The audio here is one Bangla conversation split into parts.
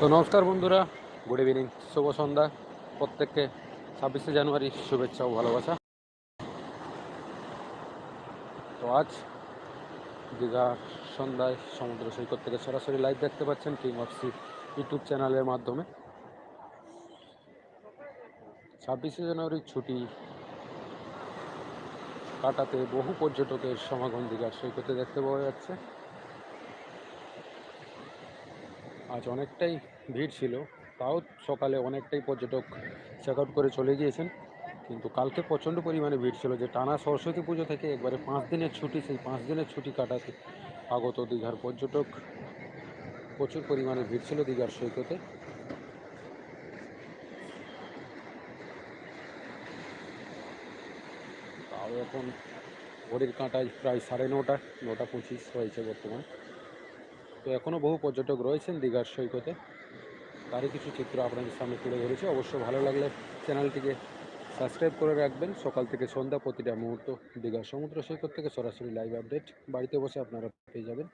তো নমস্কার বন্ধুরা গুড ইভিনিং শুভ সন্ধ্যা, প্রত্যেককে ছাব্বিশে জানুয়ারি শুভেচ্ছা ও ভালোবাসা। তো আজ দীঘা সন্ধ্যায় সমুদ্র সৈকত থেকে সরাসরি লাইভ দেখতে পাচ্ছেন কিং অফ সি ইউটিউব চ্যানেলের মাধ্যমে। ছাব্বিশে জানুয়ারির ছুটি কাটাতে বহু পর্যটকের সমাগম দীঘার সৈকতে দেখতে পাওয়া যাচ্ছে। আজ অনেকটাই ভিড় ছিল, তাও সকালে অনেকটাই পর্যটক চেক আউট করে চলে গিয়েছেন। কিন্তু কালকে প্রচণ্ড পরিমাণে ভিড় ছিল যে টানা সরস্বতী পুজো থেকে একবারে পাঁচ দিনের ছুটি, সেই পাঁচ দিনের ছুটি কাটাতে আগত দীঘার পর্যটক প্রচুর পরিমাণে ভিড় ছিল দীঘার সৈকতে। তাও এখন ঘড়ির কাঁটায় প্রায় সাড়ে নটা নটা পঁচিশ হয়েছে বর্তমান। তো এখনও বহু পর্যটক রয়েছেন দীঘার সৈকতে। তারই কিছু চিত্র আপনাদের সামনে তুলে ধরেছি। অবশ্য ভালো লাগলে চ্যানেলটিকে সাবস্ক্রাইব করে রাখবেন। সকাল থেকে সন্ধ্যা প্রতিটা মুহূর্ত দীঘার সমুদ্র সৈকত থেকে সরাসরি লাইভ আপডেট বাড়িতে বসে আপনারা পেয়ে যাবেন।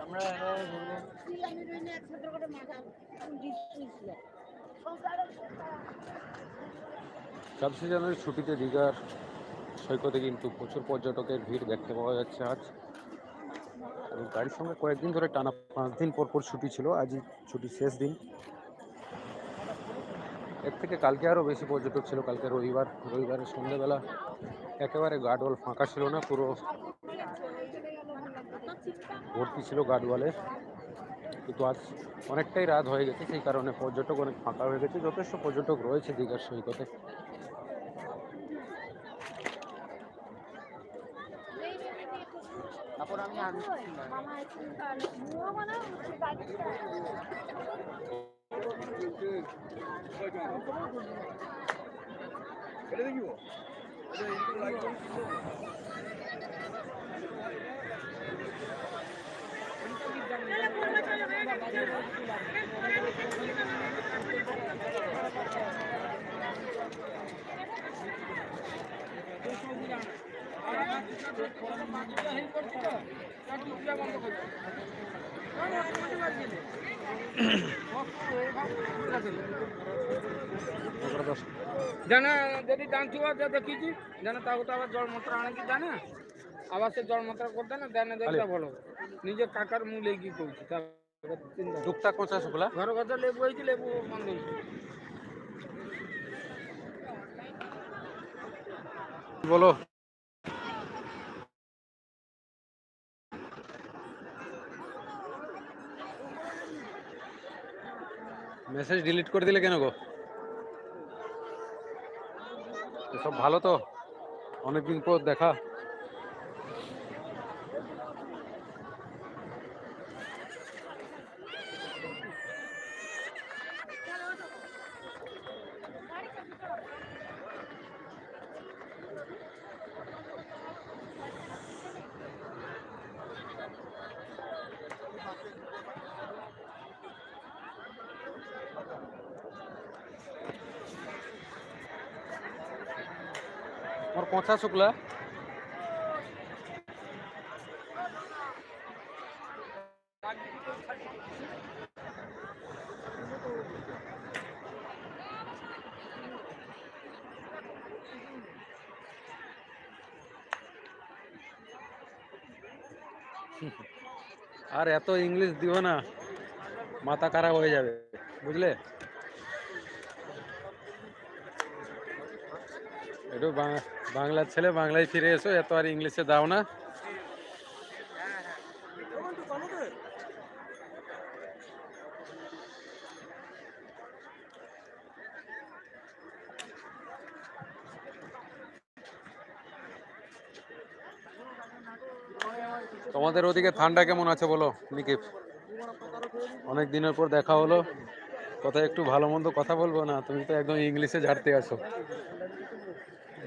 আমরা ছাব্বিশে জানুয়ারির ছুটিতে দীঘার সৈকতে কিন্তু প্রচুর পর্যটকের ভিড় দেখতে পাওয়া যাচ্ছে আজ। এবং গাড়ির সঙ্গে কয়েকদিন ধরে টানা পাঁচ দিন পর পর ছুটি ছিল, আজই ছুটির শেষ দিন। এর থেকে কালকে আরও বেশি পর্যটক ছিল, কালকে রবিবার, রবিবারের সন্ধ্যেবেলা একেবারে গার্ডওয়াল ফাঁকা ছিল না, পুরো ভর্তি ছিল গার্ডওয়ালের কিন্তু আজ অনেকটাই রাত হয়ে গেছে সেই কারণে পর্যটক অনেক ফাঁকা হয়ে গেছে। যথেষ্ট পর্যটক রয়েছে দীঘার সৈকতে। তারপর আমি জানা যদি জানছি দেখিছি জানা তাকে তো আবার জল মন্ত্র আনেকি জানা। আবার সে জল মন্ত্র করতে না দেন দেখলে ভালো। নিজের কাকার মুখ লেগে পড়ছি দুঃখটা কোন চাষ হলা ঘর ঘর লেবু হয়েছে লেবু বন্ধ বলো। মেসেজ ডিলিট করে দিলে কেন গো? সব ভালো তো? অনেকদিন পর দেখা। মোর পচা শুক্লা আর এত ইংলিশ দিও না মাথা খারাপ হয়ে যাবে বুঝলে একটু বাং- বাংলার ছেলে, বাংলায় ফিরে এসো, এত আর ইংলিশে দাও না। তোমাদের ওদিকে ঠান্ডা কেমন আছে বলো নিকিপ অনেক দিনের পর দেখা হলো। কথা একটু ভালো মন্দ কথা বলব না, তুমি তো একদম ইংলিশে ঝাড়তে আসো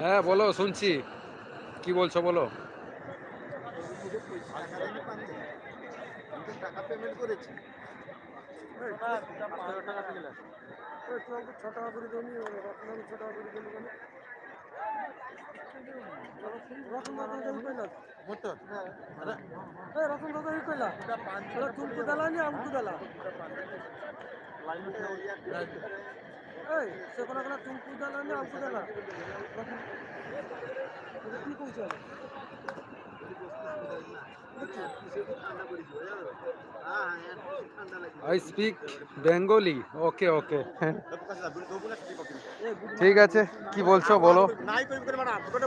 হ্যাঁ বলো, শুনছি। কি বলছো, বলো। টাকা পেমেন্ট করেছি কেন দাদা কইলা তুমি কুদালা নি আমি কুদালা এই সে কোনা কোনা তুমি কুদালা নি আমি কুদালা কি কইছ? I speak Bengali okay okay ঠিক আছে কি বলছো বলো? নাই করি করে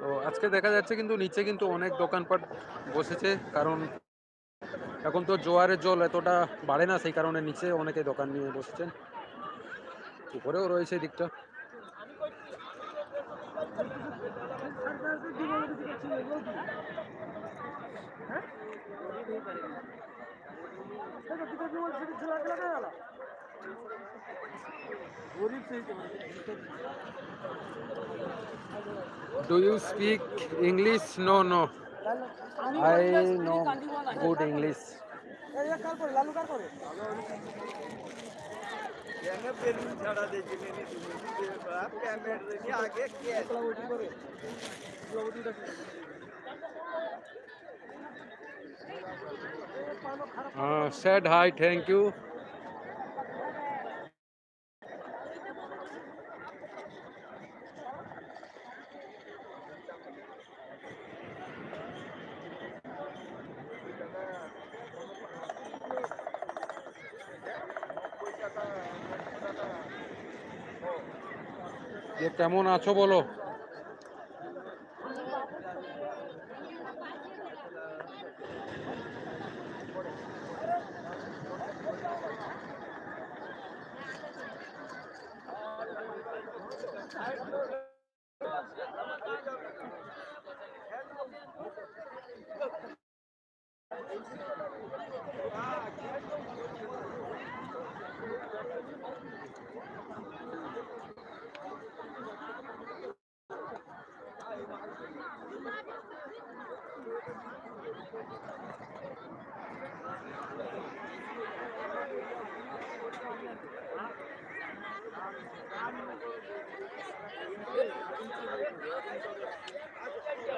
তো আজকে দেখা যাচ্ছে কিন্তু নিচে কিন্তু অনেক দোকানপাট বসেছে, কারণ এখন তো জোয়ারের জল এতটা বাড়ে না, সেই কারণে নিচে অনেকে দোকান নিয়ে বসেছেন। উপরেও রয়েছে দিকটা do Do you speak English? No, no. I know good English. Uh, said hi, thank you. কেমন আছো বলো?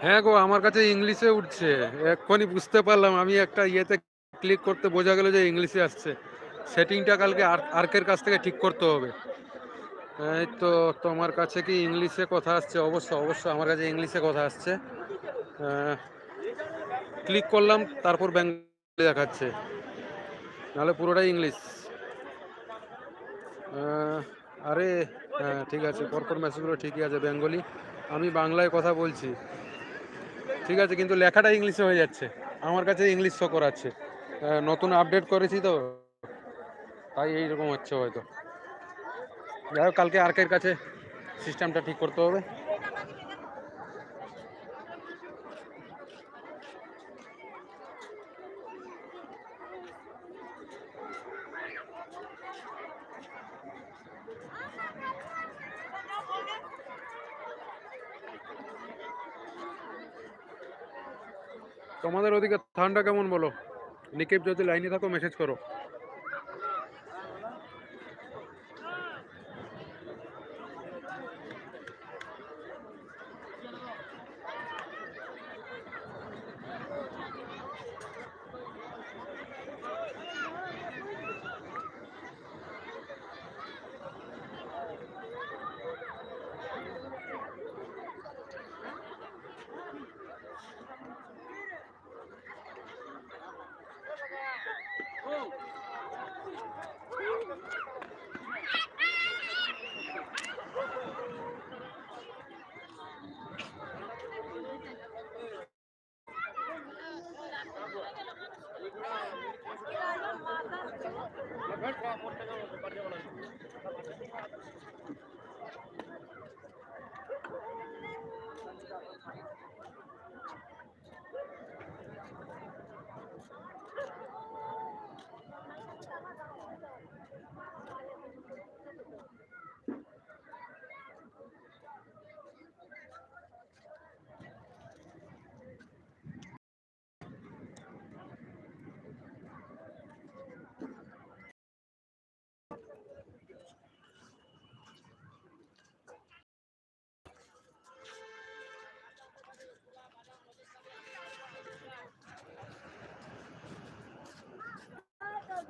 হ্যাঁ গো, আমার কাছে ইংলিশে উঠছে। এক্ষুনি বুঝতে পারলাম, আমি একটা ইয়েতে ক্লিক করতে বোঝা গেল যে ইংলিশে আসছে। সেটিংটা কালকে আর, আর্কের কাছ থেকে ঠিক করতে হবে। এই তো, তোমার কাছে কি ইংলিশে কথা আসছে? অবশ্য অবশ্য আমার কাছে ইংলিশে কথা আসছে। ক্লিক করলাম, তারপর বেঙ্গলি দেখাচ্ছে। নাহলে পুরোটাই ইংলিশ। আরে হ্যাঁ ঠিক আছে, পরপর মেসেজগুলো ঠিকই আছে, বেঙ্গলি। আমি বাংলায় কথা বলছি। ঠিক আছে, কিন্তু লেখাটা ইংলিশে হয়ে যাচ্ছে। আমার কাছে ইংলিশ শকর আছে। নতুন আপডেট করেছি তো, তাই এইরকম হচ্ছে হয়তো। যাই হোক, কালকে আর্কের কাছে সিস্টেমটা ঠিক করতে হবে তোমাদের ঠান্ডা কেমন বলো? নিকেপ যদি লাইনে থাকো মেসেজ করো।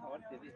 খাবার দেবে।